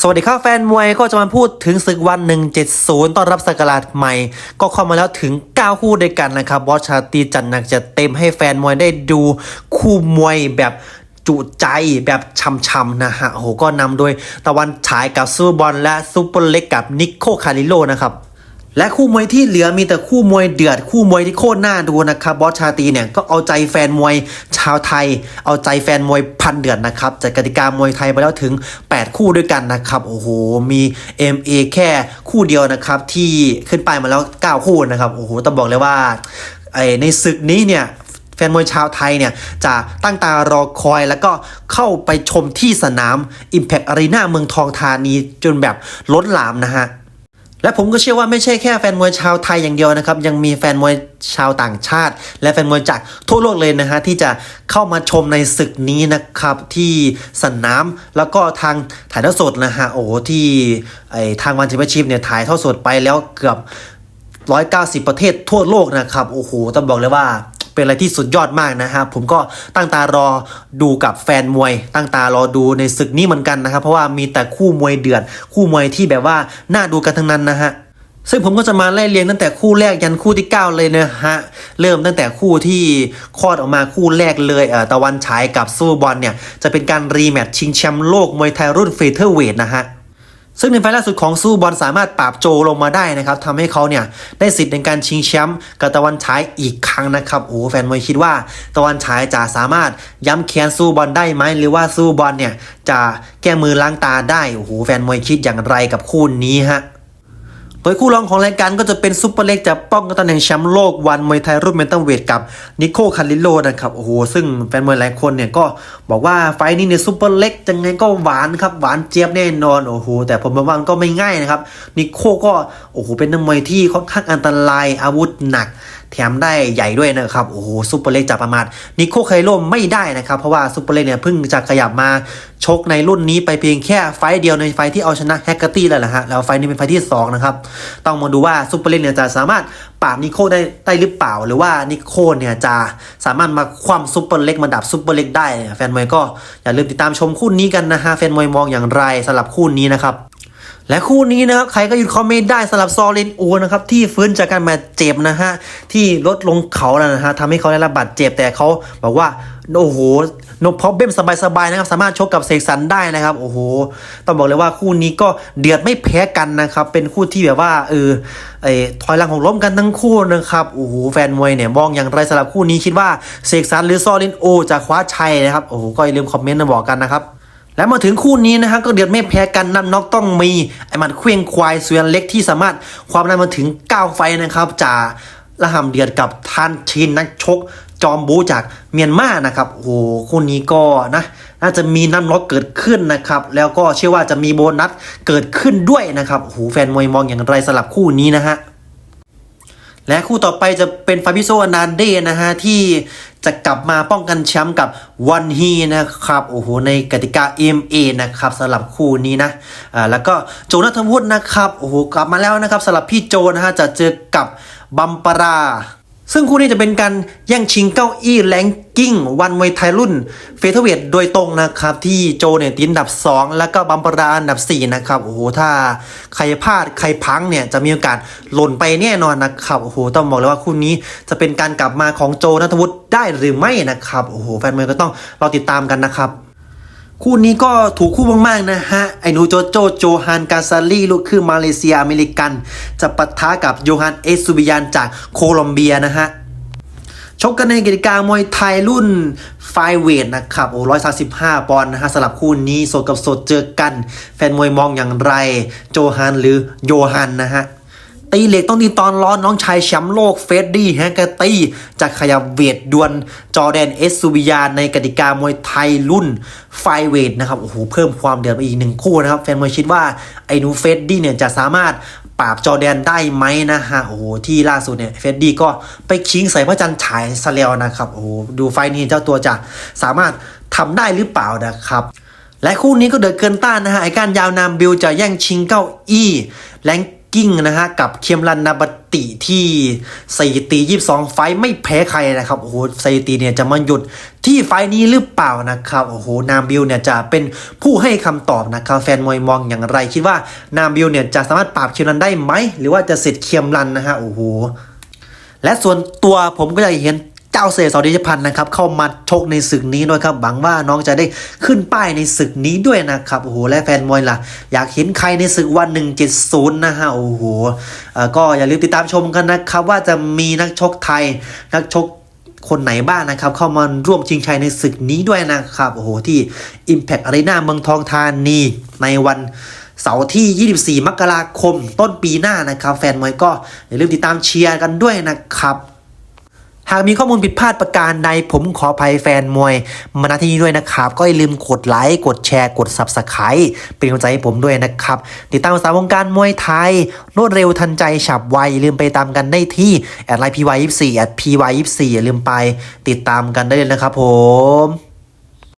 สวัสดีครับแฟนมวยก็จะมาพูดถึงศึกวัน 170 ต้อนรับสกราชใหม่ ก็เข้ามาแล้วถึง 9 คู่ด้วยกันนะครับบอสชาตีจันหนักจะเต็มให้แฟนมวยได้ดูคู่มวยแบบจุใจแบบช่ำๆนะฮะโอ้โหก็นำโดยตะวันฉายกับซูบอลและซูเปอร์เล็กกับนิโคคาริโลนะครับ และคู่มวยที่เหลือมีแต่คู่มวยเดือดคู่มวยที่โคตรน่าดูนะครับบอสชาตีเนี่ยก็เอาใจแฟนมวยชาวไทย เอาใจแฟนมวยพันเดือดนะครับจัดกติกามวยไทยไปแล้วถึง 8 คู่ด้วยกันนะครับโอ้โหมี MA แค่คู่เดียวนะครับที่ขึ้นไปมาแล้ว 9 คู่นะครับโอ้โหต้องบอกเลยว่าไอในศึกนี้เนี่ยแฟนมวยชาวไทยเนี่ยจะตั้งตารอคอยแล้วก็เข้าไปชมที่สนาม Impact Arena เมืองทองธานีจนแบบล้นหลามนะฮะ และผมก็เชื่อว่าไม่ใช่แค่แฟนมวยชาวไทยอย่างเดียวนะครับ ยังมีแฟนมวยชาวต่างชาติ และแฟนมวยจากทั่วโลกเลยนะฮะที่จะเข้ามาชมในศึกนี้นะครับที่สนามแล้วก็ทางถ่ายทอดสดนะฮะโอ้ที่ไอทางวันแชมเปี้ยนชิพเนี่ยถ่ายทอดสดไปแล้วเกือบ 190 ประเทศทั่วโลกนะครับโอ้โหต้องบอกเลยว่า เป็นอะไรที่สุดยอดมากนะฮะผมก็ตั้งตารอดูกับแฟนมวย ตั้งตารอดูในศึกนี้เหมือนกันนะครับ เพราะว่ามีแต่คู่มวยเดือด คู่มวยที่แบบว่าน่าดูกันทั้งนั้นนะฮะซึ่งผมก็จะมาไล่เรียงตั้งแต่คู่แรกยันคู่ที่ 9 เลยนะฮะ เริ่มตั้งแต่คู่ที่คลอดออกมาคู่แรกเลยเอ่อตะวันฉายกับซูบอลเนี่ย จะเป็นการรีแมตช์ชิงแชมป์โลกมวยไทยรุ่นเฟเธอร์เวทนะฮะ ซึ่งในไฟล์ล่าสุดของสู้บอลสามารถปราบโจลงมาได้นะครับทำให้เขาเนี่ยได้สิทธิ์ในการชิงแชมป์กับตะวันฉายอีกครั้งนะครับโอ้แฟนมวยคิดว่า ตะวันฉายจะสามารถย้ำแค้นสู้บอลได้ไหมหรือว่าสู้บอลเนี่ยจะแก้มือล้างตาได้โอ้โหแฟนมวยคิดอย่างไรกับคู่นี้ฮะ โดยคู่รองของรายการก็จะเป็นซุปเปอร์เล็กจะป้องกันตำแหน่งแชมป์โลกวันมวยไทยรุ่นเมนตัมเวทกับนิโคคาริโลนะครับโอ้โหซึ่งแฟนมวยหลายคนเนี่ยก็บอกว่าไฟนี้เนี่ยซุปเปอร์เล็กยังไงก็หวานครับหวานเจี๊ยบแน่นอนโอ้โหแต่ผมว่ามันก็ไม่ง่ายนะครับนิโคก็โอ้โหเป็นนักมวยที่ค่อนข้างอันตรายอาวุธหนัก แถมได้ใหญ่ด้วยนะครับโอ้โหซุปเปอร์เล็กจะประมาทนิโคไคโรไม่ได้นะครับ เพราะว่าซุปเปอร์เล็กเนี่ยเพิ่งจะขยับมาชกในรุ่นนี้ไปเพียงแค่ไฟเดียวในไฟที่เอาชนะแฮกเกอร์ตี้แล้วแหละฮะแล้วไฟนี้เป็นไฟที่สองนะครับ ต้องมาดูว่าซุปเปอร์เล็กเนี่ยจะสามารถปราบนิโคได้ได้หรือเปล่า หรือว่านิโคเนี่ยจะสามารถมาคว่ำซุปเปอร์เล็กมาดับซุปเปอร์เล็กได้แฟนมวยก็อย่าลืมติดตามชมคู่นี้กันนะฮะแฟนมวยมองอย่างไรสำหรับคู่นี้นะครับ และคู่นี้นะครับใครก็หยุดเขาไม่ได้สำหรับซอเลนโอนะครับที่ฟื้นจากการบาเจ็บนะฮะที่ลดลงเขาแล้วนะฮะทำให้เขาได้รับบาดเจ็บแต่เขาบอกว่าโอ้โหนพอบเบ้มสบายๆนะครับสามารถชกกับเสกสรรได้นะครับโอ้โหต้องบอกเลยว่าคู่นี้ก็เดือดไม่แพ้กันนะครับเป็นคู่ที่แบบว่าเออไอถอยหลังของล้มกันทั้งคู่นะครับโอ้โหแฟนมวยเนี่ยมองอย่างไรสำหรับคู่นี้คิดว่าเสกสรรหรือซอเลนโอจะคว้าชัยนะครับโอ้โหก็อย่าลืมคอมเมนต์มาบอกกันนะครับ แล้วมาถึงคู่นี้นะฮะก็เดือดไม่แพ้กันนับน็อกต้องมี ไอหมัดเคว้งควายเซียนเล็กที่สามารถความได้มาถึง 9 ไฟนะครับจากระหำเดือดกับทานชินนักชก จอมบูจากเมียนมานะครับโอ้โหคู่นี้ก็นะน่าจะมีน้ำน็อกเกิดขึ้นนะครับ แล้วก็เชื่อว่าจะมีโบนัสเกิดขึ้นด้วยนะครับโอ้โหแฟนมวยมองอย่างไรสลับคู่นี้นะฮะ และคู่ต่อไปจะเป็นฟาบิโซอนาเดนะฮะ ที่จะกลับมาป้องกันแชมป์กับวันฮีนะครับ โอ้โห ในกติกา MA นะครับสำหรับคู่นี้นะอ่าแล้วก็โจนัทวุฒินะครับ โอ้โห กลับมาแล้วนะครับสำหรับพี่โจนะฮะ จะเจอกับบัมปรา ซึ่งคู่นี้จะเป็นการแย่งชิงเก้าอี้แรงกิ้งวันมวยไทยรุ่นเฟเธอร์เวทโดยตรงนะครับ ที่โจเนี่ยติดอันดับ 2 แล้วก็บัมปราอันดับ 4 นะครับ โอ้โห ถ้าใครพลาดใครพังเนี่ยจะมีโอกาสหล่นไปแน่นอนนะครับ โอ้โห ต้องบอกเลยว่าคู่นี้จะเป็นการกลับมาของโจนัทวุฒิได้หรือไม่นะครับ โอ้โห แฟนมวยก็ต้องรอติดตามกันนะครับ คู่นี้ก็ถูกคู่มากๆนะฮะ ไอหนูโจโจโจฮันกาซาลีลูกครึ่งมาเลเซียอเมริกัน จะปะทะกับโยฮันเอซูบิยานจากโคลอมเบียนะฮะชกกันในกติกามวยไทยรุ่นไฟเวทนะครับ โอ้ร้อยสาสิบห้าปอนด์นะฮะสลับคู่นี้สดกับสดเจอกัน แฟนมวยมองอย่างไร โจฮันหรือโยฮันนะฮะ ตีเหล็กต้องดีตอนร้อนน้องชายแชมป์โลกเฟดดี้แฮกเกอร์ตี้จากขยับเวทดวลจอแดนเอสซูบิยาในกติกามวยไทยรุ่นไฟเวทนะครับโอ้โหเพิ่มความเดือดไปอีกหนึ่งคู่นะครับแฟนมวยคิดว่าไอ้หนูเฟดดี้เนี่ยจะสามารถปราบจอแดนได้ไหมนะฮะโอ้โหที่ล่าสุดเนี่ยเฟดดี้ก็ไปคิงใส่พระจันทร์ฉายซะแล้วนะครับโอ้โหดูไฟนี้เจ้าตัวจะสามารถทำได้หรือเปล่านะครับและคู่นี้ก็เดือดเกินต้านนะฮะไอ้การยาวนามบิลจะแย่งชิงเก้าอี้แรง กิ้งนะฮะ กับเคียมรันนาบติที่สถิติ22 ไฟไม่แพ้ใครนะครับ โอ้โหสถิติเนี่ยจะมาหยุดที่ไฟนี้หรือเปล่านะครับ โอ้โห นามบิวเนี่ยจะเป็นผู้ให้คำตอบนะครับ แฟนมวยมองอย่างไร คิดว่านามบิวเนี่ยจะสามารถปราบเคียมรันได้ไหม หรือว่าจะเสร็จเคียมรันนะฮะ โอ้โห และส่วนตัวผมก็อยากเห็น เจ้าเสสอดิชพันธ์นะครับเข้ามาชกในศึกนี้ด้วยครับหวังว่าน้องจะได้ขึ้นป้ายในศึกนี้ด้วยนะครับโอ้โหและแฟนมวยล่ะ อยากเห็นใครในศึกวัน170นะฮะโอ้โหก็อย่าลืมติดตามชมกันนะครับ ว่าจะมีนักชกไทยนักชกคนไหนบ้างนะครับ เข้ามาร่วมชิงชัยในศึกนี้ด้วยนะครับโอ้โหที่ Impact Arena เมืองทองธานีในวันเสาร์ที่ 24 มกราคมต้นปีหน้านะครับ แฟนมวยก็อย่าลืมติดตามเชียร์กันด้วยนะครับ หากมีข้อมูลผิดพลาดประการใดผมขออภัยแฟนมวย มาณที่นี้ด้วยนะครับ ก็อย่าลืมกดไลค์กดแชร์กด Subscribe เป็นกำลังใจให้ผมด้วยนะครับ ติดตามสาวงการมวยไทย รวดเร็วทันใจฉับไวอย่าลืมไปตามกันได้ที่แอดไลน์ PY24 แอด PY24 อย่าลืมไป ติดตามกันได้เลยนะครับผม